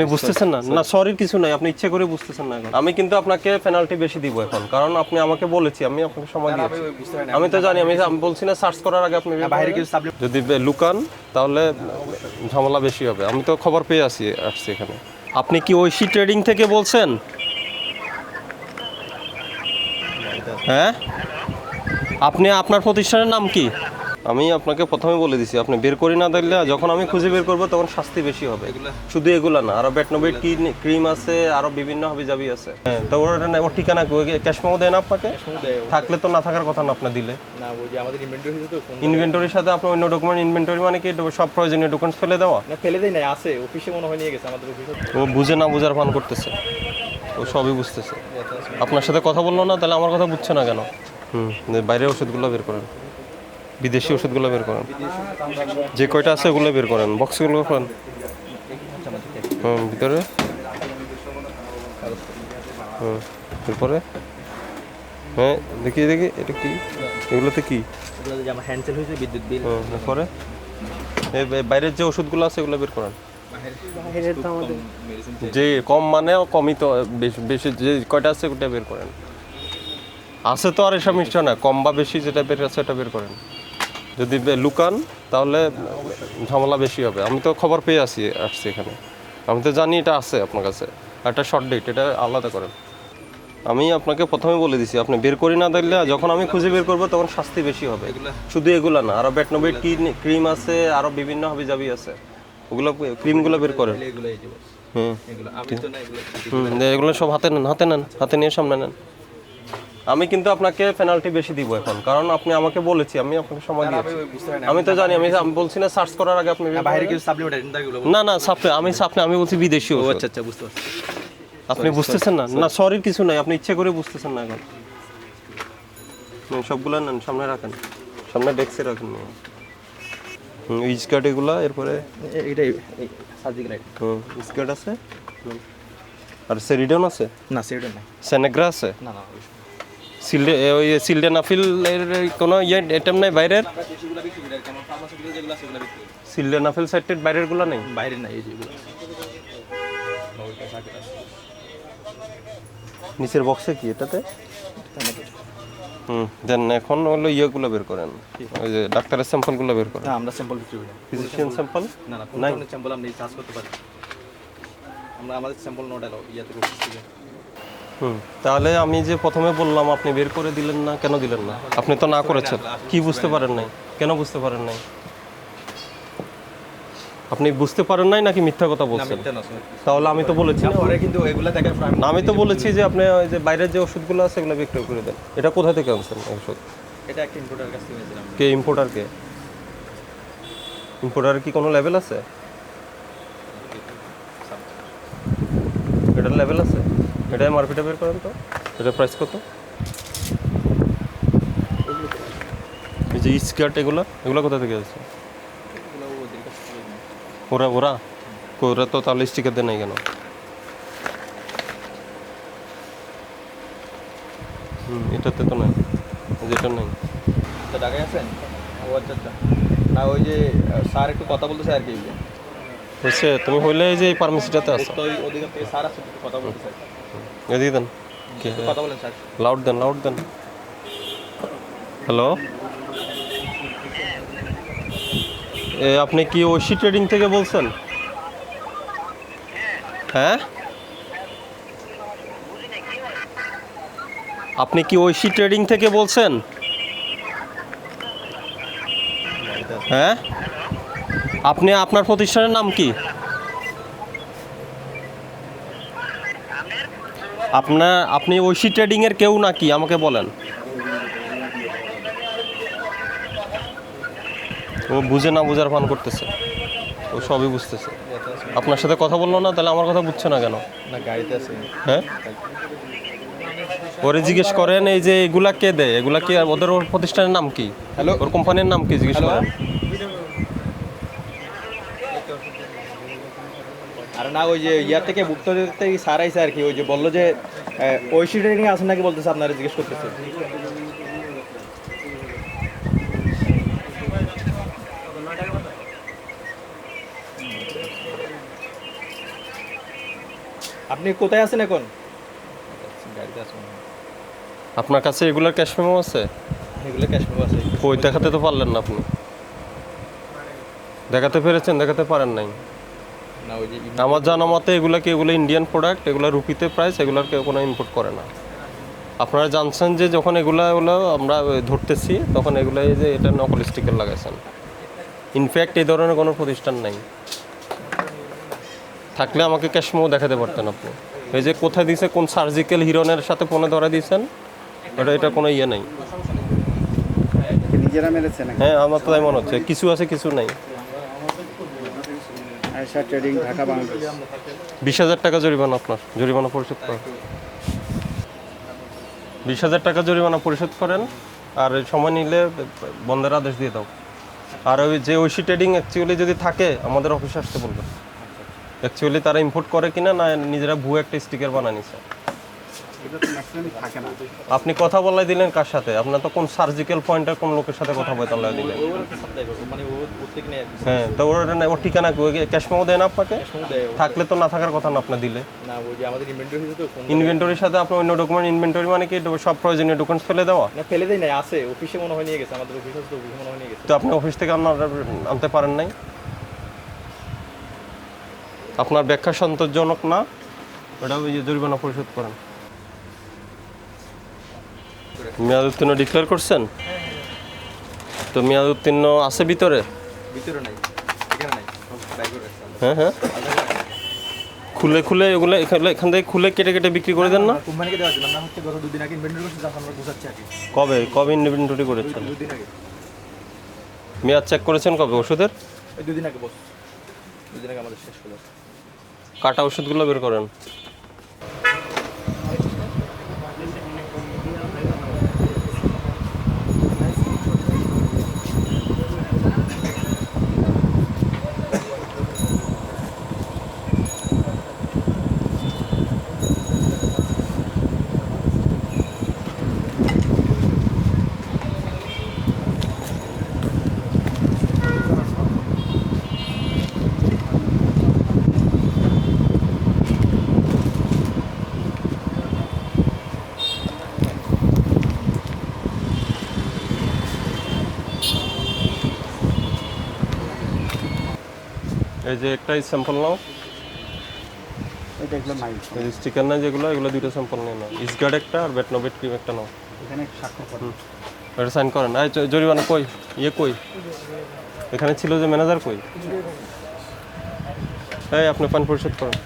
আপনি বুঝতেছেন না? না সরির কিছু নাই। আপনি ইচ্ছে করে বুঝতেছেন না এখন। আমি কিন্তু আপনাকে পেনাল্টি বেশি দিব এখন। কারণ আপনি আমাকে বলেছি আমি আপনাকে সময় দিয়েছি। আমি তো জানি আমি আমি বলছি না সার্চ করার আগে আপনি বাইরে কিছু যদি লুকান তাহলে ঝামেলা বেশি হবে। আমি তো খবর পেয়ে আসি আসছি এখানে। আপনি কি ঐশী ট্রেডিং থেকে বলছেন? হ্যাঁ? আপনি আপনার প্রতিষ্ঠানের নাম কি? আমি আপনাকে প্রথমে বলে দিছি আপনি বের করি না দিলে যখন আমি খুঁজে বের করব তখন শাস্তি বেশি হবে। শুধু এগুলা না আরও ব্যাটনোবেট কি ক্রিম আছে আরও বিভিন্ন হবে যাবি আছে। হ্যাঁ। তো ওর ওর ঠিকানা ক্যাশ মেমো দেন আপনাকে? থাকলে তো না থাকার কথা না আপনার দিলে। না ইনভেন্টরির সাথে আপনার অন্য ডকুমেন্ট ইনভেন্টরি মানে কি সব প্রয়োজনীয় ডকুমেন্টস ফেলে দেওয়া? না ফেলে দেয় নাই আছে অফিসে মনে হয় নিয়ে গেছে আমাদের অফিসে ও বুঝে না বুঝার ভান করতেছে। ও সবই বুঝতেছে। আপনার সাথে কথা বলল না তাহলে আমার কথা বুঝছে না কেন? হুম বাইরের ওষুধগুলো বের করেন। বিদেশি ওষুধগুলো বের করেন। যে কয়টা আছে ওগুলো বের করেন। বক্সগুলো করেন। হুম, ভিতরে? হুম, এরপরে? হ্যাঁ দেখি দেখি, এটা কি? এগুলোতে কি? বাইরের যে ওষুধগুলো আছে এগুলো বের করেন। যে কম মানে কমই তো, বেশি যে কয়টা আছে ওটা বের করেন। আছে তো আর এসব মিষ্টি না। কম বা বেশি যেটা বের আছে সেটা বের করেন। যদি লুকান তাহলে ঝামেলা বেশি হবে। আমি তো খবর পেয়ে আসি আসছি এখানে। আমি তো জানি এটা আছে আপনার কাছে। একটা শর্ট ডেট এটা আলাদা করেন। আমি আপনাকে প্রথমে বলে দিছি আপনি বের করি না দিলে যখন আমি খুঁজে বের করব তখন শাস্তি বেশি হবে। শুধু এগুলা না আরও ব্যাটনোবেট কি ক্রিম আছে আরও বিভিন্ন হবে যাবি আছে। ওগুলো ক্রিমগুলো বের করেন। হুম, এগুলো সব হাতে নেন হাতে নেন হাতে নিয়ে সামনে নেন। আমি কিন্তু আপনাকে পেনাল্টি বেশি দিব এখন কারণ আপনি আমাকে বলেছি আমি আপনাকে সময় দিয়েছি। আমি তো জানি আমি আমি বলছি না সার্চ করার আগে আপনি বাইরে কিছু সাপ্লিমেন্ট না না সাপনে আমি সাপনে আমি বলছি বিদেশি ওষুধ আচ্ছা আচ্ছা বুঝতে পারছি। আপনি বুঝতেছেন না? না সরির কিছু নাই আপনি ইচ্ছে করে বুঝতেছেন না এখন। সবগুলো নেন সামনে রাখেন সামনে ডেস্কে রাখেন। স্কার্ট এগুলা এরপরে? এটাই সার্জিক্যাল হুম স্কার্ট আছে? আর সেরিডন আছে? না সেটা না সেনেগ্রা আছে? না না সিলডে ওই সিলডেন কোনো ইয়ে আইটেম নাই বাইরের? সেগুলো বিক্রি করে কেমন ফার্মাসিউটিক্যাল যেগুলো আছে সেগুলো বিক্রি সিলডেন আফিল সাইটেড বাইরেরগুলো নেই? বাইরে না এই যেগুলো নিচের বক্সে কি এটাতে? হুম দেন এখন হলো ইয়েগুলো বের করেন। ওই যে ডাক্তারের স্যাম্পলগুলো বের করেন। আমরা স্যাম্পল বিক্রি করি ফিজিশিয়ান স্যাম্পল না না কোন স্যাম্পল আপনি চার্জ করতে পারেন আমরা আমাদের স্যাম্পল নোট এলো ইয়াতে তাহলে আমি যে প্রথমে বললাম আপনি বের করে দিলেন না কেন দিলেন না? আপনি তো না করেছেন। কি বুঝতে পারেন নাই? কেন বুঝতে পারেন নাই? আপনি বুঝতে পারেন নাই নাকি মিথ্যা কথা বলছেন? মিথ্যা না স্যার তাহলে আমি তো বলেছি না। কিন্তু এগুলা আমি- তো বলেছি যে আপনি ওই যে বাইরের যে ওষুধগুলো আছে এগুলো বিক্রি করে দেন। এটা কোথা থেকে আনছেন ওষুধ এটা একটা ইম্পোর্টার কাছ থেকে কে ইম্পোর্টার কে? ইম্পোর্টারের কি কোনো লেভেল আছে? এটার লেভেল আছে? এটা এমআরপিটা বের করেন তো। এটা প্রাইস কত? এই যে স্কার্ট এগুলো এগুলো কোথা থেকে নিই। ওরা ওরা? ওরা তো তাহলে স্টিকার দেয় নাই কেন? হুম, এটাতে তো নাই। যেটা নাই। ঢাকায় আছেন? ও আচ্ছা আচ্ছা। না ওই যে স্যার একটু কথা বলতেছে আর কি হয়েছে তুমি হইলে এই যে এই ফার্মেসিটাতে স্যার এদিকে দেন। লাউড দেন লাউড দেন। হ্যালো? এ আপনি কি ঐশী ট্রেডিং থেকে বলছেন? হ্যাঁ? আপনি কি ঐশী ট্রেডিং থেকে বলছেন? হ্যাঁ? আপনি আপনার প্রতিষ্ঠানের নাম কি? আপনার আপনি ঐশী ট্রেডিং এর কেউ নাকি? আমাকে বলেন। ও বুঝে না বুঝার ভান করতেছে। ও সবই বুঝতেছে। আপনার সাথে কথা বলল না তাহলে আমার কথা বুঝছে না কেন? না গাড়িতে আছে। হ্যাঁ? ওরে জিজ্ঞেস করেন এই যে এগুলা কে দেয়? এগুলা কি ওদের ওর প্রতিষ্ঠানের নাম কি? হ্যালো? ওর কোম্পানির নাম কি? জিজ্ঞেস করেন। না ওই যে ইয়ার থেকে ভুক্ত থেকে স্যার আইসে আর কি ওই যে বলল যে আহ, ঐশী ট্রেনিং আছেন নাকি বলতেছে আপনারা জিজ্ঞেস করতেছে। আপনি কোথায় আছেন এখন? আপনার কাছে এগুলার ক্যাশ মেমো আছে? এগুলো ক্যাশ মেমো আছে। কই দেখাতে তো পারলেন না আপনি। দেখাতে পেরেছেন দেখাতে পারেন নাই। ওই আমার জানা মতে এগুলা কি এগুলো ইন্ডিয়ান প্রোডাক্ট এগুলো রুপিতে প্রাইস এগুলার কেউ কোনো ইম্পোর্ট করে না। আপনারা জানছেন যে যখন এগুলা এগুলো আমরা ধরতেছি তখন এগুলো যে এটা নকল স্টিকার লাগাইছেন। ইনফ্যাক্ট এই ধরনের কোনো প্রতিষ্ঠান নাই। থাকলে আমাকে ক্যাশমো দেখাতে পারতেন আপনি। এই যে কোথায় দিয়েছে কোন সার্জিক্যাল হিরনের সাথে ফোনে ধরা দিয়েছেন? ওটা এটা কোনো ইয়ে নাই। হ্যাঁ আমার তো তাই মনে হচ্ছে। কিছু আছে কিছু নাই। আয়সা ট্রেডিং ঢাকা বাংলাদেশ। বিশ হাজার টাকা জরিমানা আপনার জরিমানা পরিশোধ করেন। বিশ হাজার টাকা জরিমানা পরিশোধ করেন আর সময় নিলে বন্ধের আদেশ দিয়ে দাও। আর ওই যে ওইসি ট্রেডিং অ্যাকচুয়ালি যদি থাকে আমাদের অফিসে আসতে বলবেন অ্যাকচুয়ালি তারা ইম্পোর্ট করে কিনা না নিজেরা ভুয়ো একটা স্টিকার বানা আপনি কথা বলাই দিলেন কার সাথে? আপনার তো কোন সার্জিক্যাল পয়েন্টের কোন লোকের সাথে কথা বলাই দিলেন? হ্যাঁ তো ওর ওর ঠিকানা ক্যাশ মেমো দেয় না আপনাকে। থাকলে তো না থাকার কথা না আপনার দিলে। ইনভেন্টরির সাথে আপনার অন্য ডকুমেন্ট ইনভেন্টরি মানে কি? সব প্রয়োজনীয় ডকুমেন্টস ফেলে দেওয়া? না ফেলে দেয় নাই আছে অফিসে মনে হয় নিয়ে গেছে আমাদের অফিস তো অফিসে মনে হয় নিয়ে গেছে। তো আপনি অফিস থেকে আপনার আনতে পারেন নাই? আপনার ব্যাখ্যা সন্তোষজনক না? ওটা ওই যে জরিমানা পরিশোধ করেন। মেয়াদ উত্তীর্ণ ডিক্লেয়ার করছেন? তো মেয়াদ উত্তীর্ণ আছে ভিতরে? ভিতরে নাই এখানে হ্যাঁ হ্যাঁ। খুলে খুলে এগুলো এখানে এখান থেকে খুলে কেটে কেটে বিক্রি করে দেন না? কোম্পানিকে জন্য আমরা হচ্ছে গত দুদিন আগে ইনভেন্টরি করছি যখন আমরা গুছাচ্ছি আর কবে? কবে ইনভেন্টরি করেছেন? দুদিন আগে। মেয়াদ চেক করেছেন কবে? ওষুধের? দুদিন আগে বস। দুদিন আগে আমাদের শেষ হলো। কাটা ওষুধগুলো বের করেন। এই যে একটাই স্যাম্পল নাও। স্টিকার না যেগুলো এগুলো দুটো স্যাম্পল নিয়ে নাও। ইসগার্ড একটা আর বেটনোবেট ক্রিম একটা নাও। এখানে এটা সাইন করেন আর জরিমানা কই? ইয়ে কই? এখানে ছিল যে ম্যানেজার কই? এই আপনি পান পরিশোধ করেন।